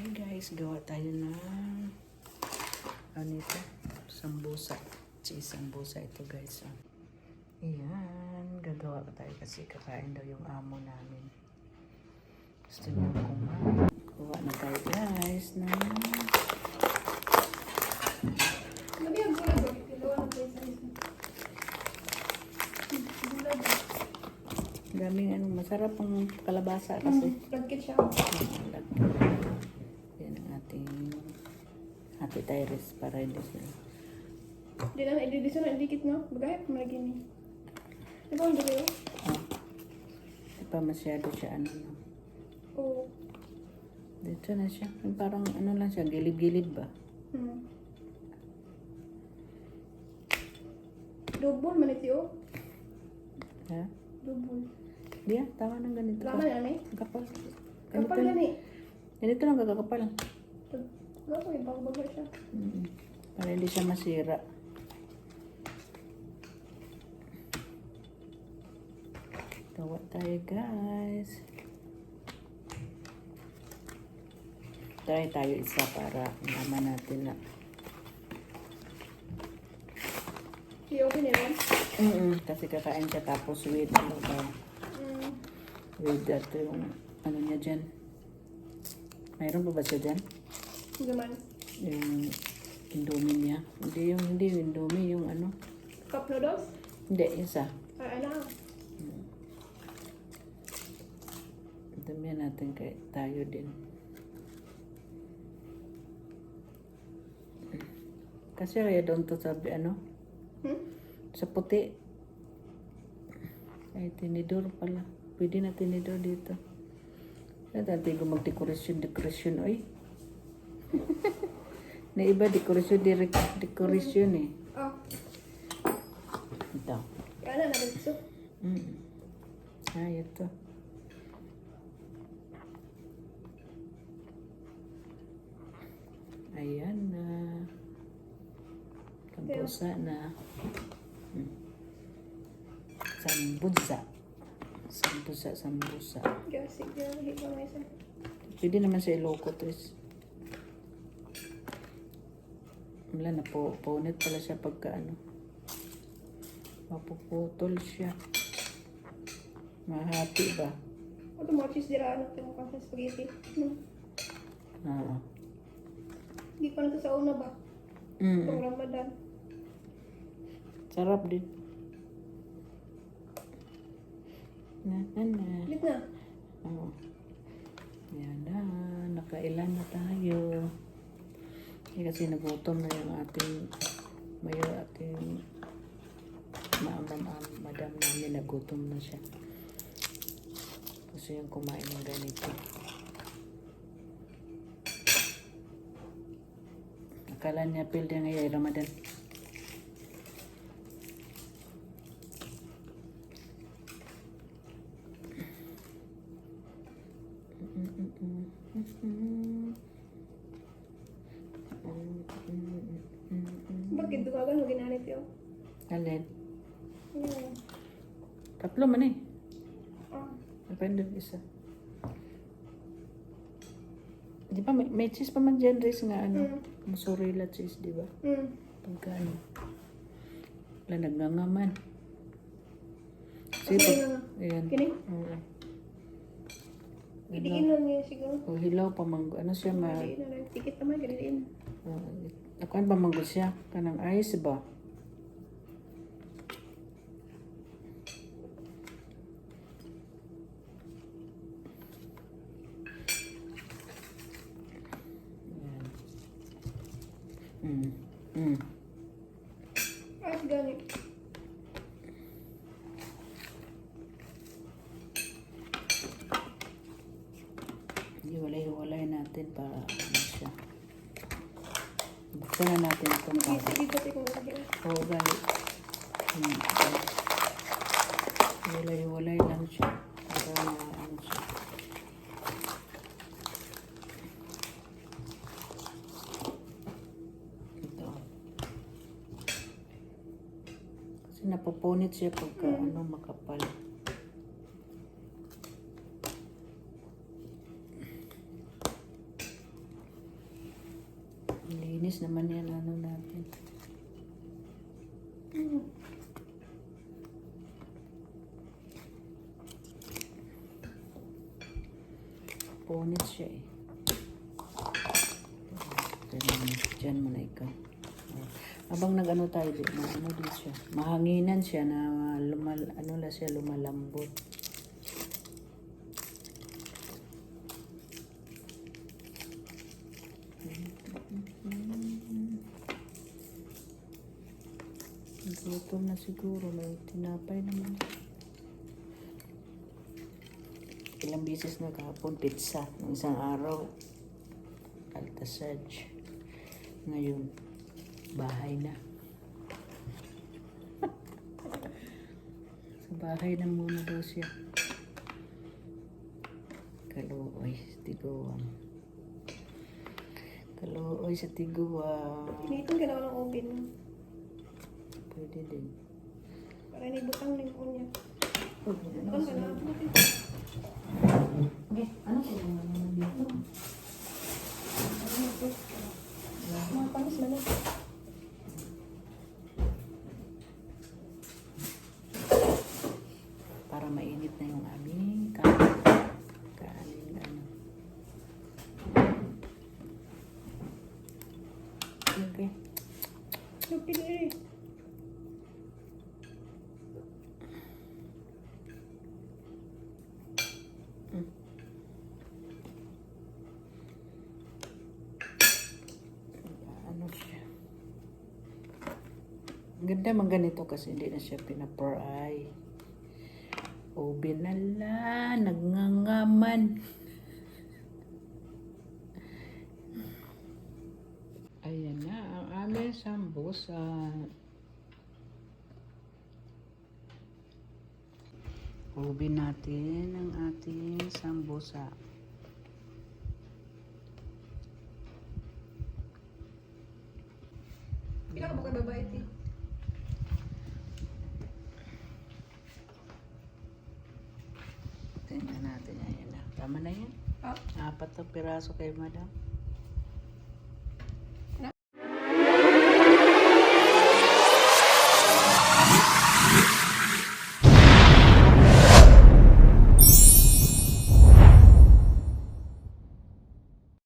Hi guys, gawa tayo ng ano ito? Sambusa. Cheese sambusa ito guys. Oh. Ayan, gagawa ko tayo kasi kakain daw yung amo namin. Gusto niyo kumain. Kuha na tayo guys ba? daming ano, masarap ang kalabasa kasi. Lagkit siya. Ang ating happy tyrus para hindi sila. Di dito na dikit no? Bagay, malagi ni. Di ba ang dalawa? Oh. Hindi pa masyado siya ano. no. Oo. Dito na siya. Parang ano lang siya, gilid-gilid ba? Hmm. Double man ito Ha? Double. Di ah, tama ng ganito. Laman na ni? Kapal. Kapal Ganito, gani. ganito lang kakakapal. Wala ko yung bago-bago siya. Mm. Para hindi siya masira. Gawa tayo guys. Try tayo isa para malaman natin na. Hindi okay na yun? Mm Kasi kakain siya tapos with ano ba? Hmm. With that yung ano niya dyan. Mayroon pa ba siya dyan? Hindi man. Yung indomie niya. Hindi yung hindi yung indomie yung ano. Cup noodles? Hindi, isa. Ay, ano? Damihan natin kay tayo din. Kasi kaya doon to sabi ano, Hmm? sa puti. Ay, tinidor pala. Pwede na tinidor dito. At dati ko mag-decoration, decoration, oy. na iba, decoration, direct, decoration eh. Ah, Ito. kaya na nabagso. Mm. Ah, ito. Ayan na. Kampusa na. Hmm. Sambusa. Sambusa, sambusa. Mo isa. Pwede naman sa Ilocos, Tris. Wala na po. Punit pala siya pagka ano. Mapuputol siya. Mahati ba? Ano mo, cheese dira, ano, ito mo sa spaghetti. Hmm. Oo. Hindi pa na sa una ba? Mm. Itong Ramadan. Sarap din. Na, na, na. Lit na. Oo. Yan na. Nakailan na tayo. Eh, kasi nagutom na yung ating mayo ating ma ma ma madam namin nagutom na siya. Gusto yung kumain ng ganito. Akala niya pilde ngayon Ramadan. Dugagan Alin? Hmm. Tatlo man eh. Ah, Depende isa. Di ba may, may cheese pa man dyan, Riz, nga ano? Mm. Mozzarella cheese, di ba? hmm. Pagka ano. Wala, nagngangaman. Sige, Okay pag, ayan. Kini? Oo. Idiin lang niya siguro. O, hilaw pa mang, ano siya, ma, Idiin na lang. Tikit naman, ganiin. uh, nakuan pa manggo siya, kanang ice ba? Mm. Mm. Ah, ganit. Iwalay-walay natin para Buksan na natin itong para. Mag-isip ko lagyan. Oo, gali. Hmm. Iwalay-walay lang siya. Para na ano siya. Ito. Kasi napupunit siya pagka ano makapal. Mabilis naman yan ano natin. Punit siya eh. Diyan, mo na ikaw. Habang nag-ano tayo na ano din siya. Mahanginan siya na lumal, ano la siya, lumalambot. Gutom na siguro, may tinapay naman. Ilang beses na kahapon, pizza. Ng isang araw, altasaj. Ngayon, bahay na. Sa bahay na muna daw siya. Kaluoy tiguan. Kaluoy sa tiguan. Initin ka naman ng oven. Pwede din. Para nibutang na yung kunya. Oh, Ano ka na? Okay, ano ko naman dito? Mga panis man na. Para mainit na yung aming kanin. Kanin, ano. Okay. Lupin ganda man ganito kasi hindi na siya pinapry. O binala, nagngangaman. Ayan na, ang aming sambusa. Ubin natin ang ating sambusa. Kailan ka ba kayo babae, ti? Tingnan natin. Ayan na. Tama na yan. Ah, Apat na piraso kay madam.